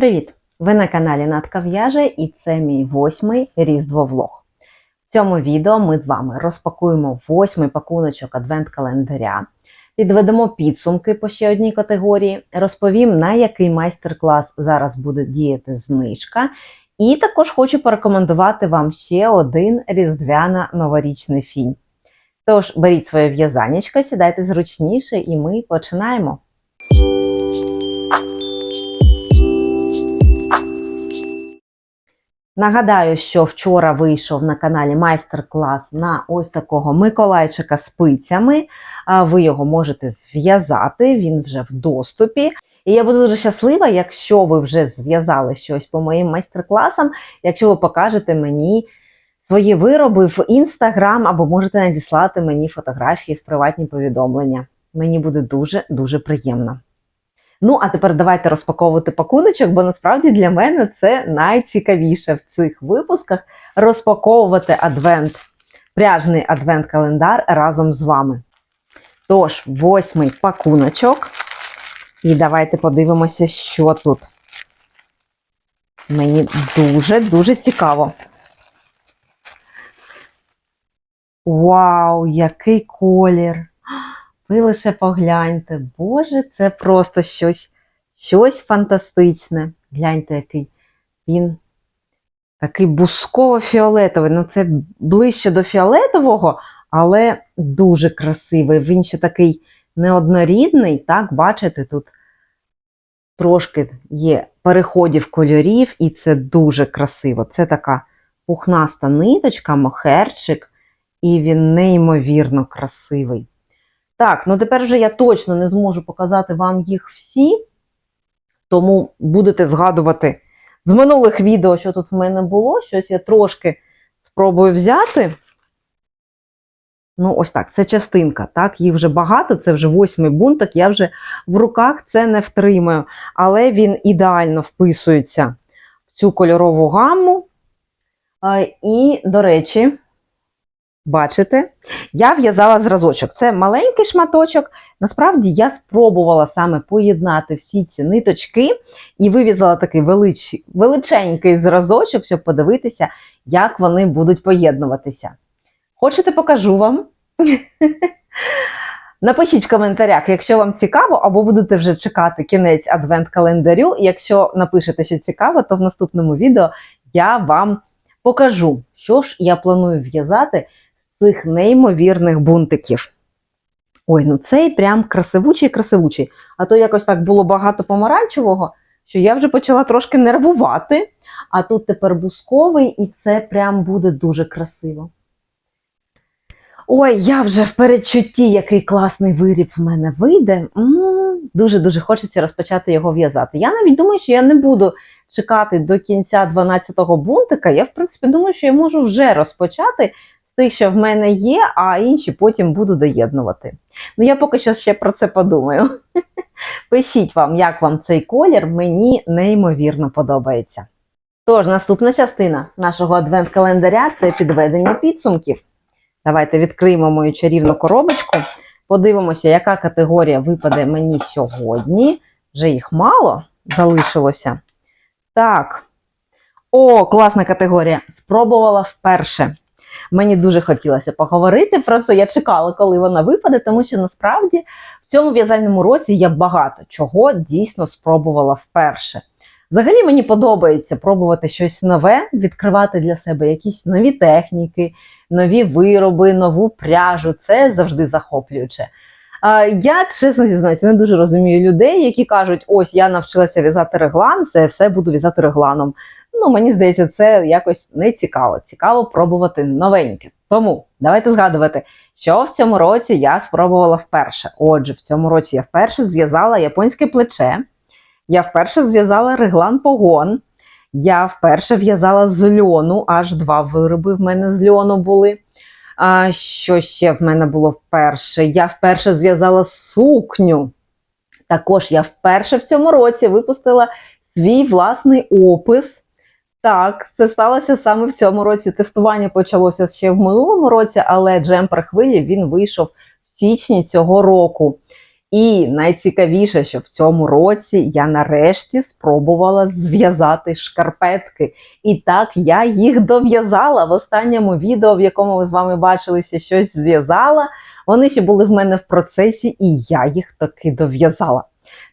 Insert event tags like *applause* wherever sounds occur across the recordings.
Привіт! Ви на каналі Натка В'яже і це мій восьмий різдвовлог. В цьому відео ми з вами розпакуємо восьмий пакуночок адвент-календаря, підведемо підсумки по ще одній категорії, розповім, на який майстер-клас зараз буде діяти знижка. І також хочу порекомендувати вам ще один різдвяно-новорічний фільм. Тож беріть своє в'язанечко, сідайте зручніше, і ми починаємо. Нагадаю, що вчора вийшов на каналі майстер-клас на ось такого Миколайчика з пицями. Ви його можете зв'язати, він вже в доступі. І я буду дуже щаслива, якщо ви вже зв'язали щось по моїм майстер-класам, якщо ви покажете мені свої вироби в інстаграм або можете надіслати мені фотографії в приватні повідомлення. Мені буде дуже-дуже приємно. Ну, а тепер давайте розпаковувати пакуночок, бо насправді для мене це найцікавіше в цих випусках розпаковувати адвент, пряжний адвент-календар разом з вами. Тож, восьмий пакуночок. І давайте подивимося, що тут. Мені дуже-дуже цікаво. Вау, який колір! Ви лише погляньте, Боже, це просто щось, щось фантастичне. Гляньте, який він такий бусково-фіолетовий. Ну, це ближче до фіолетового, але дуже красивий. Він ще такий неоднорідний, так, бачите, тут трошки є переходів кольорів, і це дуже красиво. Це така пухнаста ниточка, мохерчик, і він неймовірно красивий. Так, ну тепер вже я точно не зможу показати вам їх всі, тому будете згадувати з минулих відео, що тут в мене було. Щось я трошки спробую взяти. Ну, ось так, це частинка, так, їх вже багато, це вже восьмий бунтик, я вже в руках це не втримаю, але він ідеально вписується в цю кольорову гамму. І, до речі, Бачите, я в'язала зразочок. Це маленький шматочок. Насправді я спробувала саме поєднати всі ці ниточки і вив'язала такий велич... величенький зразочок, щоб подивитися, як вони будуть поєднуватися. Хочете, покажу вам? *laughs* Напишіть в коментарях, якщо вам цікаво, або будете вже чекати кінець адвент-календарю. Якщо напишете, що цікаво, то в наступному відео я вам покажу, що ж я планую в'язати цих неймовірних бунтиків. Ой, ну цей прям красивучий-красивучий. А то якось так було багато помаранчевого, що я вже почала трошки нервувати. А тут тепер бусковий, і це прям буде дуже красиво. Ой, я вже в передчутті, який класний виріб в мене вийде. Дуже-дуже хочеться розпочати його в'язати. Я навіть думаю, що я не буду чекати до кінця 12-го бунтика. Я, в принципі, думаю, що я можу вже розпочати тих, що в мене є, а інші потім буду доєднувати. Ну, я поки що ще про це подумаю. *laughs* Пишіть вам, як вам цей колір, мені неймовірно подобається. Тож, наступна частина нашого адвент-календаря це підведення підсумків. Давайте відкриємо мою чарівну коробочку. Подивимося, яка категорія випаде мені сьогодні. Вже їх мало залишилося. Так. О, класна категорія! Спробувала вперше. Мені дуже хотілося поговорити про це. Я чекала, коли вона випаде, тому що насправді в цьому в'язальному році я багато чого дійсно спробувала вперше. Взагалі мені подобається пробувати щось нове, відкривати для себе якісь нові техніки, нові вироби, нову пряжу. Це завжди захоплююче. Я, чесно зізнаюся, не дуже розумію людей, які кажуть, ось я навчилася в'язати реглан, все, все буду в'язати регланом. Ну, мені здається, це якось не цікаво. Цікаво пробувати новеньке. Тому давайте згадувати, що в цьому році я спробувала вперше. Отже, в цьому році я вперше зв'язала японське плече, я вперше зв'язала реглан погон, я вперше в'язала з льону, аж два вироби в мене з льону були. А Що ще в мене було вперше? Я вперше зв'язала сукню. Також я вперше в цьому році випустила свій власний опис. Так, це сталося саме в цьому році. Тестування почалося ще в минулому році, але джемпер хвилі він вийшов в січні цього року. І найцікавіше, що в цьому році я нарешті спробувала зв'язати шкарпетки. І так я їх дов'язала в останньому відео, в якому ви з вами бачилися, щось зв'язала. Вони ще були в мене в процесі, і я їх таки дов'язала.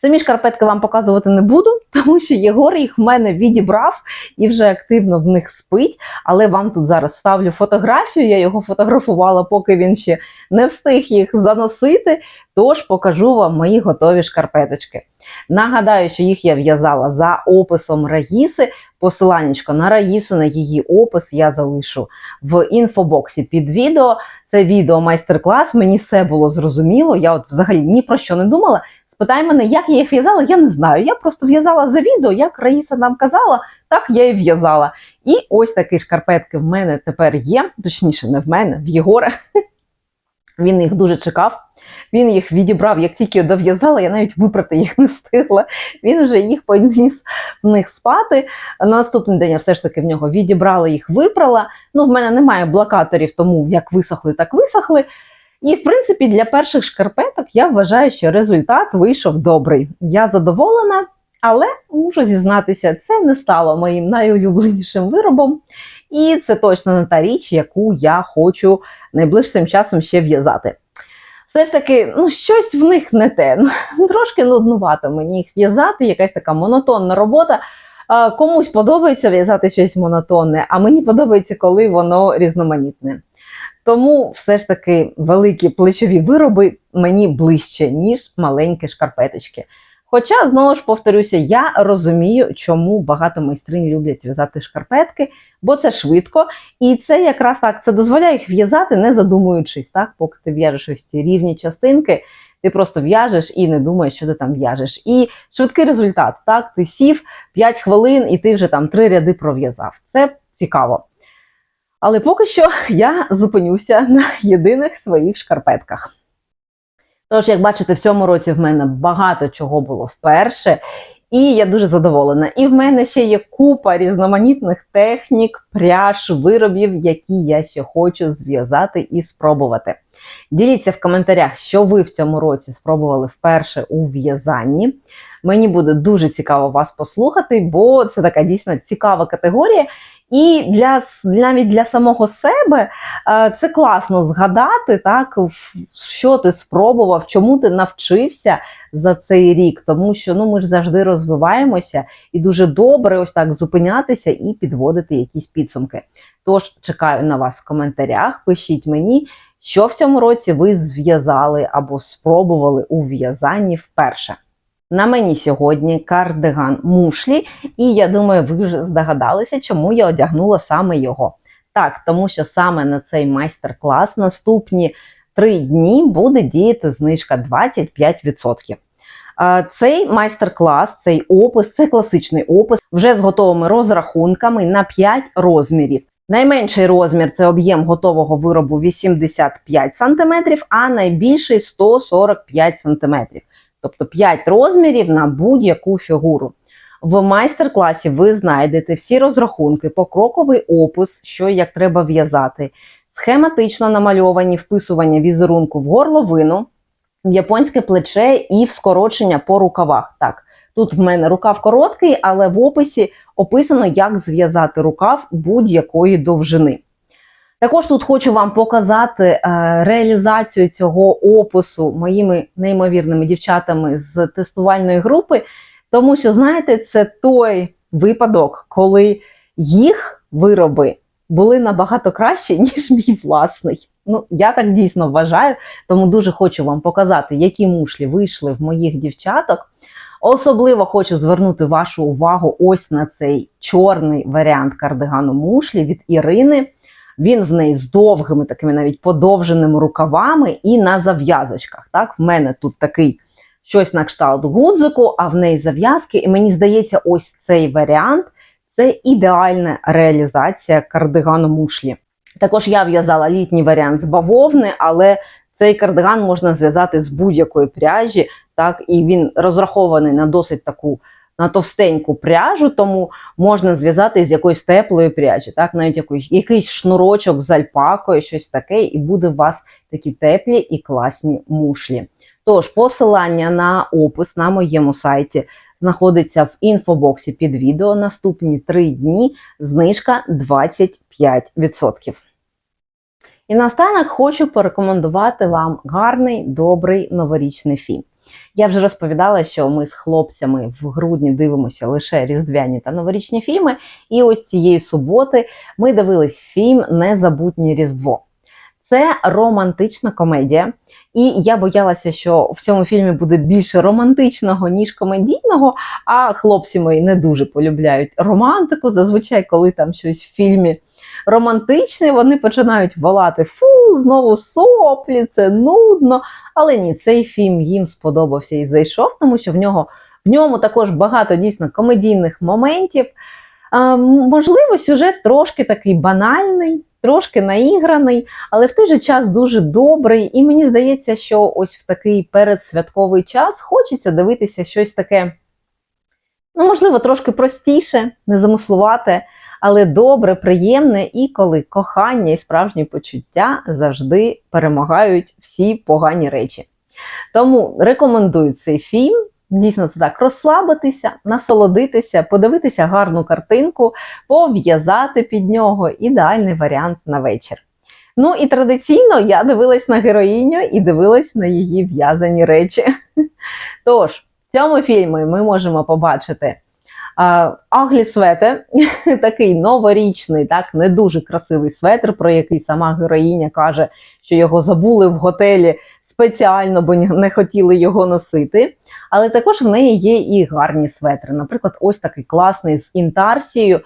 Самі шкарпетки вам показувати не буду, *laughs* тому що Єгор їх в мене відібрав і вже активно в них спить. Але вам тут зараз вставлю фотографію. Я його фотографувала, поки він ще не встиг їх заносити. Тож покажу вам мої готові шкарпеточки. Нагадаю, що їх я в'язала за описом Раїси. Посиланнячко на Раїсу, на її опис я залишу в інфобоксі під відео. Це відео майстер-клас. Мені все було зрозуміло. Я от взагалі ні про що не думала. Спитай мене, як я їх в'язала, я не знаю. Я просто в'язала за відео, як Раїса нам казала, так я і в'язала. І ось такі шкарпетки в мене тепер є, точніше, не в мене, в Єгора. *laughs* Він їх дуже чекав. Він їх відібрав, як тільки дов'язала, я навіть випрати їх *laughs* не встигла. Він вже їх поніс в них спати. На наступний день я все ж таки в нього відібрала їх, випрала. Ну, в мене немає блокаторів, тому як висохли, так висохли. І, в принципі, для перших шкарпеток я вважаю, що результат вийшов добрий. Я задоволена, але мушу зізнатися, це не стало моїм найулюбленішим виробом. І це точно не та річ, яку я хочу найближчим часом ще в'язати. Все ж таки, ну щось в них не те. Ну, *laughs* Трошки нуднувато мені їх в'язати, якась така монотонна робота. Комусь подобається в'язати щось монотонне, а мені подобається, коли воно різноманітне. Тому все ж таки великі плечові вироби мені ближче, ніж маленькі шкарпеточки. Хоча, знову ж повторюся, я розумію, чому багато майстринь люблять в'язати шкарпетки, бо це швидко, і це якраз так це дозволяє їх в'язати, не задумуючись, так, поки ти в'яжеш ось ці рівні частинки, ти просто в'яжеш і не думаєш, що ти там в'яжеш. І швидкий результат, так, ти сів 5 хвилин і ти вже там три ряди пров'язав. Це цікаво. Але поки що я зупинюся на єдиних своїх шкарпетках. Тож, як бачите, в цьому році в мене багато чого було вперше, і я дуже задоволена. І в мене ще є купа різноманітних технік, пряж, виробів, які я ще хочу зв'язати і спробувати. Діліться в коментарях, що ви в цьому році спробували вперше у в'язанні. Мені буде дуже цікаво вас послухати, бо це така дійсно цікава категорія. І для навіть для самого себе е, це класно згадати, так що ти спробував, чому ти навчився за цей рік, тому що ну ми ж завжди розвиваємося і дуже добре ось так зупинятися і підводити якісь підсумки. Тож чекаю на вас в коментарях. Пишіть мені, що в цьому році ви зв'язали або спробували у в'язанні вперше. На мені сьогодні кардиган мушлі, і я думаю, ви вже здогадалися, чому я одягнула саме його. Так, тому що саме на цей майстер-клас наступні три дні буде діяти знижка 25%. Цей майстер-клас, цей опис, це класичний опис, вже з готовими розрахунками на 5 розмірів. Найменший розмір це об'єм готового виробу 85 см, а найбільший 145 см тобто 5 розмірів на будь-яку фігуру. В майстер-класі ви знайдете всі розрахунки, покроковий опис, що і як треба в'язати, схематично намальовані вписування візерунку в горловину, в японське плече і в скорочення по рукавах. Так, тут в мене рукав короткий, але в описі описано, як зв'язати рукав будь-якої довжини. Також тут хочу вам показати е, реалізацію цього опису моїми неймовірними дівчатами з тестувальної групи, тому що, знаєте, це той випадок, коли їх вироби були набагато кращі, *laughs* ніж мій власний. Ну, я так дійсно вважаю, тому дуже хочу вам показати, які мушлі вийшли в моїх дівчаток. Особливо хочу звернути вашу увагу ось на цей чорний варіант кардигану мушлі від Ірини. Він в неї з довгими, такими навіть подовженими рукавами і на зав'язочках. Так, В мене тут такий щось на кшталт гудзику, а в неї зав'язки. І мені здається, ось цей варіант це ідеальна реалізація кардигану мушлі. Також я в'язала літній варіант з бавовни, але цей кардиган можна зв'язати з будь-якої пряжі, так, і він розрахований на досить таку на товстеньку пряжу, тому можна зв'язати з якоїсь теплої пряжі, так, навіть якийсь, якийсь шнурочок з альпакою, щось таке, і буде у вас такі теплі і класні мушлі. Тож, посилання на опис на моєму сайті знаходиться в інфобоксі під відео. Наступні три дні знижка 25%. І наостанок хочу порекомендувати вам гарний, добрий новорічний фільм. Я вже розповідала, що ми з хлопцями в грудні дивимося лише різдвяні та новорічні фільми. І ось цієї суботи ми дивились фільм Незабутнє Різдво. Це романтична комедія. І я боялася, що в цьому фільмі буде більше романтичного, ніж комедійного. А хлопці мої не дуже полюбляють романтику. Зазвичай, коли там щось в фільмі романтичне, вони починають волати фу, знову соплі, це нудно. Але ні, цей фільм їм сподобався і зайшов, тому що в нього в ньому також багато дійсно комедійних моментів. А, можливо, сюжет трошки такий банальний, трошки наіграний, але в той же час дуже добрий. І мені здається, що ось в такий передсвятковий час хочеться дивитися щось таке, ну, можливо, трошки простіше, незамислувате, але добре, приємне, і коли кохання і справжні почуття завжди перемагають всі погані речі. Тому рекомендую цей фільм. Дійсно, це так розслабитися, насолодитися, подивитися гарну картинку, пов'язати під нього ідеальний варіант на вечір. Ну і традиційно я дивилась на героїню і дивилась на її в'язані речі. *laughs* Тож, в цьому фільмі ми можемо побачити Аглі Свете, *laughs* такий новорічний, так не дуже красивий светр, про який сама героїня каже, що його забули в готелі спеціально, бо не хотіли його носити. Але також в неї є і гарні светри. Наприклад, ось такий класний з інтарсією,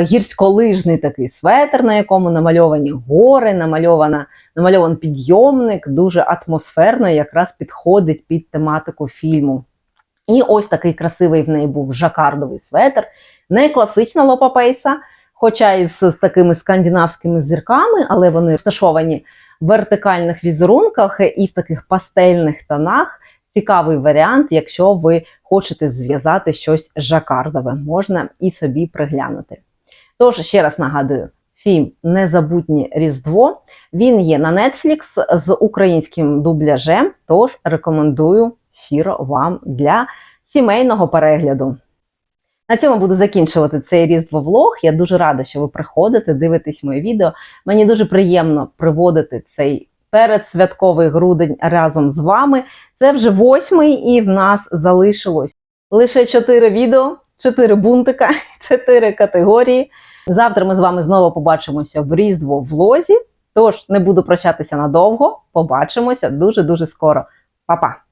гірськолижний такий светр, на якому намальовані гори, намальована, намальований підйомник, дуже атмосферно якраз підходить під тематику фільму. І ось такий красивий в неї був жакардовий светр, не класична лопа пейса, хоча і з такими скандинавськими зірками, але вони розташовані в вертикальних візерунках і в таких пастельних тонах. Цікавий варіант, якщо ви хочете зв'язати щось жакардове, можна і собі приглянути. Тож, ще раз нагадую, фільм Незабутнє Різдво. Він є на Netflix з українським дубляжем, тож рекомендую щиро вам для сімейного перегляду. На цьому буду закінчувати цей різдво влог. Я дуже рада, що ви приходите, дивитесь моє відео. Мені дуже приємно приводити цей передсвятковий грудень разом з вами. Це вже восьмий, і в нас залишилось лише чотири відео, чотири бунтика, *laughs* чотири категорії. Завтра ми з вами знову побачимося в різдво влозі. Тож не буду прощатися надовго. Побачимося дуже-дуже скоро. Па-па!